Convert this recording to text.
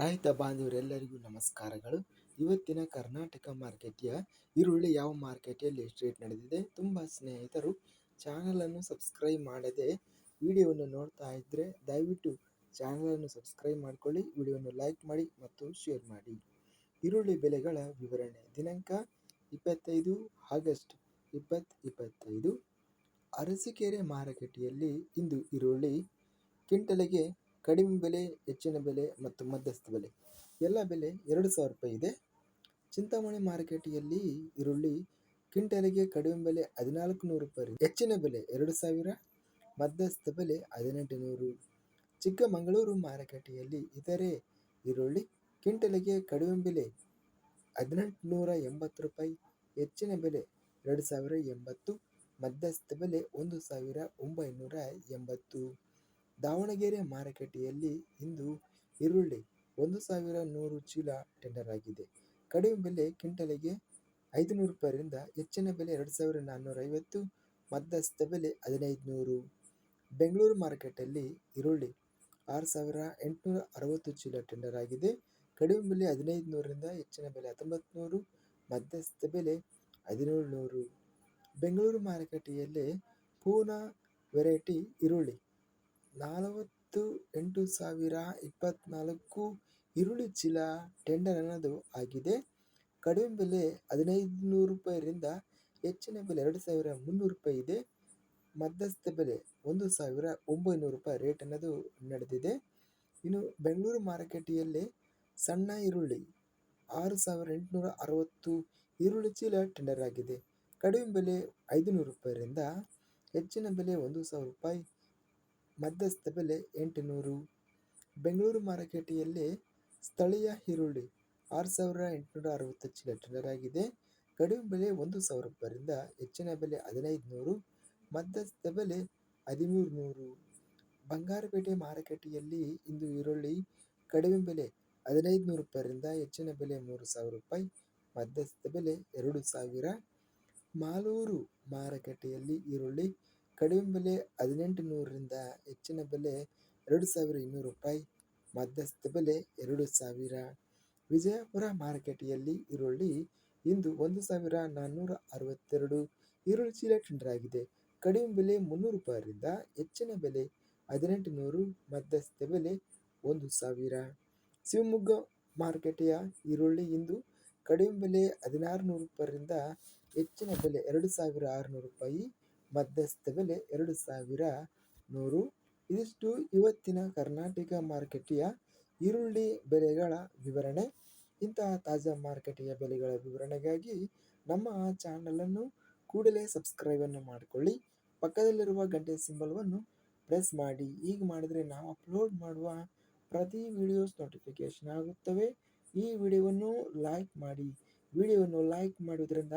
ರೈತ ಬಾಂಧವರೆಲ್ಲರಿಗೂ ನಮಸ್ಕಾರಗಳು. ಇವತ್ತಿನ ಕರ್ನಾಟಕ ಮಾರ್ಕೆಟಿಯ ಈರುಳ್ಳಿ ಯಾವ ಮಾರ್ಕೆಟಲ್ಲಿ ಎಷ್ಟು ರೇಟ್ ನಡೆದಿದೆ ತುಂಬ ಸ್ನೇಹಿತರು ಚಾನಲನ್ನು ಸಬ್ಸ್ಕ್ರೈಬ್ ಮಾಡದೆ ವಿಡಿಯೋವನ್ನು ನೋಡ್ತಾ ಇದ್ದರೆ ದಯವಿಟ್ಟು ಚಾನಲನ್ನು ಸಬ್ಸ್ಕ್ರೈಬ್ ಮಾಡಿಕೊಳ್ಳಿ, ವಿಡಿಯೋವನ್ನು ಲೈಕ್ ಮಾಡಿ ಮತ್ತು ಶೇರ್ ಮಾಡಿ. ಈರುಳ್ಳಿ ಬೆಲೆಗಳ ವಿವರಣೆ. ದಿನಾಂಕ ಇಪ್ಪತ್ತೈದು ಆಗಸ್ಟ್ ಇಪ್ಪತ್ತು ಇಪ್ಪತ್ತೈದು. ಅರಸೀಕೆರೆ ಮಾರುಕಟ್ಟೆಯಲ್ಲಿ ಇಂದು ಈರುಳ್ಳಿ ಕ್ವಿಂಟಲಿಗೆ ಕಡಿಮೆ ಬೆಲೆ, ಹೆಚ್ಚಿನ ಬೆಲೆ ಮತ್ತು ಮಧ್ಯಸ್ಥ ಬೆಲೆ. ಎಲ್ಲ ಬೆಲೆ ಎರಡು ಸಾವಿರ ರೂಪಾಯಿ ಇದೆ. ಚಿಂತಾಮಣಿ ಮಾರುಕಟ್ಟೆಯಲ್ಲಿ ಈರುಳ್ಳಿ ಕ್ವಿಂಟಲಿಗೆ ಕಡಿಮೆ ಬೆಲೆ ಹದಿನಾಲ್ಕು ನೂರು ರೂಪಾಯಿ ಹೆಚ್ಚಿನ ಬೆಲೆ ಎರಡು ಸಾವಿರ, ಮಧ್ಯಸ್ಥ ಬೆಲೆ ಹದಿನೆಂಟು ನೂರು ಚಿಕ್ಕಮಗಳೂರು ಮಾರುಕಟ್ಟೆಯಲ್ಲಿ ಇತರೆ ಈರುಳ್ಳಿ ಕ್ವಿಂಟಲಿಗೆ ಕಡಿಮೆ ಬೆಲೆ ಹದಿನೆಂಟು ನೂರ ಎಂಬತ್ತು ರೂಪಾಯಿ, ಹೆಚ್ಚಿನ ಬೆಲೆ ಎರಡು ಸಾವಿರ ಎಂಬತ್ತು, ಮಧ್ಯಸ್ಥ ಬೆಲೆ ಒಂದು ಸಾವಿರ ಒಂಬೈನೂರ ಎಂಬತ್ತು. ದಾವಣಗೆರೆ ಮಾರುಕಟ್ಟೆಯಲ್ಲಿ ಇಂದು ಈರುಳ್ಳಿ ಒಂದು ಸಾವಿರ ನೂರು ಚೀಲ ಟೆಂಡರ್ ಆಗಿದೆ. ಕಡಿಮೆ ಬೆಲೆ ಕ್ವಿಂಟಲಿಗೆ ಐದುನೂರು ರೂಪಾಯಿಯಿಂದ ಹೆಚ್ಚಿನ ಬೆಲೆ ಎರಡು ಸಾವಿರ ನಾನ್ನೂರ ಐವತ್ತು, ಮಧ್ಯಸ್ಥ ಬೆಲೆ ಹದಿನೈದು ನೂರು ಬೆಂಗಳೂರು ಮಾರುಕಟ್ಟೆಯಲ್ಲಿ ಈರುಳ್ಳಿ ಆರು ಸಾವಿರ ಎಂಟುನೂರ ಅರವತ್ತು ಚೀಲ ಟೆಂಡರ್ ಆಗಿದೆ. ಕಡಿಮೆ ಬೆಲೆ ಹದಿನೈದು ನೂರರಿಂದ ಹೆಚ್ಚಿನ ಬೆಲೆ ಹತ್ತೊಂಬತ್ತು ನೂರು ಮಧ್ಯಸ್ಥ ಬೆಲೆ ಹದಿನೇಳು ನೂರು ಬೆಂಗಳೂರು ಮಾರುಕಟ್ಟೆಯಲ್ಲಿ ಪೂನಾ ವೆರೈಟಿ ಈರುಳ್ಳಿ ನಲವತ್ತು ಎಂಟು ಸಾವಿರ ಇಪ್ಪತ್ತ್ನಾಲ್ಕು ಈರುಳ್ಳಿ ಚೀಲ ಟೆಂಡರ್ ಅನ್ನೋದು ಆಗಿದೆ. ಕಡಿಮೆ ಬೆಲೆ ಹದಿನೈದು ನೂರು ರೂಪಾಯಿಯಿಂದ ಹೆಚ್ಚಿನ ಬೆಲೆ ಎರಡು ಸಾವಿರ ಮುನ್ನೂರು ರೂಪಾಯಿ ಇದೆ. ಮಧ್ಯಸ್ಥ ಬೆಲೆ ಒಂದು ಸಾವಿರ ಒಂಬೈನೂರು ರೂಪಾಯಿ ರೇಟ್ ಅನ್ನೋದು ನಡೆದಿದೆ. ಇನ್ನು ಬೆಂಗಳೂರು ಮಾರುಕಟ್ಟೆಯಲ್ಲಿ ಸಣ್ಣ ಈರುಳ್ಳಿ ಆರು ಸಾವಿರ ಎಂಟುನೂರ ಅರವತ್ತು ಈರುಳ್ಳಿ ಚೀಲ ಟೆಂಡರ್ ಆಗಿದೆ. ಕಡಿಮೆ ಬೆಲೆ ಐದುನೂರು ರೂಪಾಯಿಯಿಂದ ಹೆಚ್ಚಿನ ಬೆಲೆ ಒಂದು ಸಾವಿರ ರೂಪಾಯಿ ಮಧ್ಯಸ್ಥ ಬೆಲೆ ಎಂಟುನೂರು. ಬೆಂಗಳೂರು ಮಾರುಕಟ್ಟೆಯಲ್ಲಿ ಸ್ಥಳೀಯ ಈರುಳ್ಳಿ ಆರು ಸಾವಿರ ಎಂಟುನೂರ ಅರವತ್ತು ಚೀಲ ಟೆಂಡರ್ ಆಗಿದೆ ಕಡಿಮೆ ಬೆಲೆ ಒಂದು ಸಾವಿರ ರೂಪಾಯಿಂದ ಹೆಚ್ಚಿನ ಬೆಲೆ ಹದಿನೈದು ನೂರು ಮಧ್ಯಸ್ಥ ಬೆಲೆ ಹದಿಮೂರು ನೂರು ಬಂಗಾರಪೇಟೆ ಮಾರುಕಟ್ಟೆಯಲ್ಲಿ ಇಂದು ಈರುಳ್ಳಿ ಕಡಿಮೆ ಬೆಲೆ ಹದಿನೈದು ನೂರು ರೂಪಾಯಿಂದ ಹೆಚ್ಚಿನ ಬೆಲೆ ಮೂರು ಸಾವಿರ ರೂಪಾಯಿ, ಮಧ್ಯಸ್ಥ ಬೆಲೆ ಎರಡು ಸಾವಿರ. ಮಾಲೂರು ಮಾರುಕಟ್ಟೆಯಲ್ಲಿ ಈರುಳ್ಳಿ ಕಡಿಮೆ ಬೆಲೆ ಹದಿನೆಂಟು ನೂರರಿಂದ ಹೆಚ್ಚಿನ ಬೆಲೆ ಎರಡು ಸಾವಿರ ಇನ್ನೂರು ರೂಪಾಯಿ, ಮಧ್ಯಸ್ಥ ಬೆಲೆ ಎರಡು ಸಾವಿರ. ವಿಜಯಪುರ ಮಾರುಕಟ್ಟೆಯಲ್ಲಿ ಈರುಳ್ಳಿ ಇಂದು ಒಂದು ಸಾವಿರ ನಾನ್ನೂರ ಅರವತ್ತೆರಡು ಈರುಳ್ಳಿ ಚೀಲ ಟೆಂಡರ್ ಆಗಿದೆ ಕಡಿಮೆ ಬೆಲೆ ಮುನ್ನೂರು ರೂಪಾಯಿಯಿಂದ ಹೆಚ್ಚಿನ ಬೆಲೆ ಹದಿನೆಂಟು ನೂರು, ಮಧ್ಯಸ್ಥ ಬೆಲೆ ಒಂದು ಸಾವಿರ. ಶಿವಮೊಗ್ಗ ಮಾರುಕಟ್ಟೆಯ ಈರುಳ್ಳಿ ಇಂದು ಕಡಿಮೆ ಬೆಲೆ ಹದಿನಾರು ನೂರು ರೂಪಾಯಿಯಿಂದ ಹೆಚ್ಚಿನ ಬೆಲೆ ಎರಡು ಸಾವಿರ ಆರುನೂರು ರೂಪಾಯಿ ಮಧ್ಯಸ್ಥ ಬೆಲೆ ಎರಡು ಸಾವಿರ ನೂರು. ಇದಿಷ್ಟು ಇವತ್ತಿನ ಕರ್ನಾಟಕ ಮಾರುಕಟ್ಟೆಯ ಈರುಳ್ಳಿ ಬೆಲೆಗಳ ವಿವರಣೆ. ಇಂತಹ ತಾಜಾ ಮಾರುಕಟ್ಟೆಯ ಬೆಲೆಗಳ ವಿವರಣೆಗಾಗಿ ನಮ್ಮ ಚಾನಲನ್ನು ಕೂಡಲೇ ಸಬ್ಸ್ಕ್ರೈಬನ್ನು ಮಾಡಿಕೊಳ್ಳಿ. ಪಕ್ಕದಲ್ಲಿರುವ ಗಂಟೆ ಸಿಂಬಲ್ವನ್ನು ಪ್ರೆಸ್ ಮಾಡಿ. ಈಗ ಮಾಡಿದರೆ ನಾವು ಅಪ್ಲೋಡ್ ಮಾಡುವ ಪ್ರತಿ ವಿಡಿಯೋಸ್ ನೋಟಿಫಿಕೇಶನ್ ಆಗುತ್ತವೆ. ಈ ವಿಡಿಯೋವನ್ನು ಲೈಕ್ ಮಾಡಿ. ವಿಡಿಯೋವನ್ನು ಲೈಕ್ ಮಾಡುವುದರಿಂದ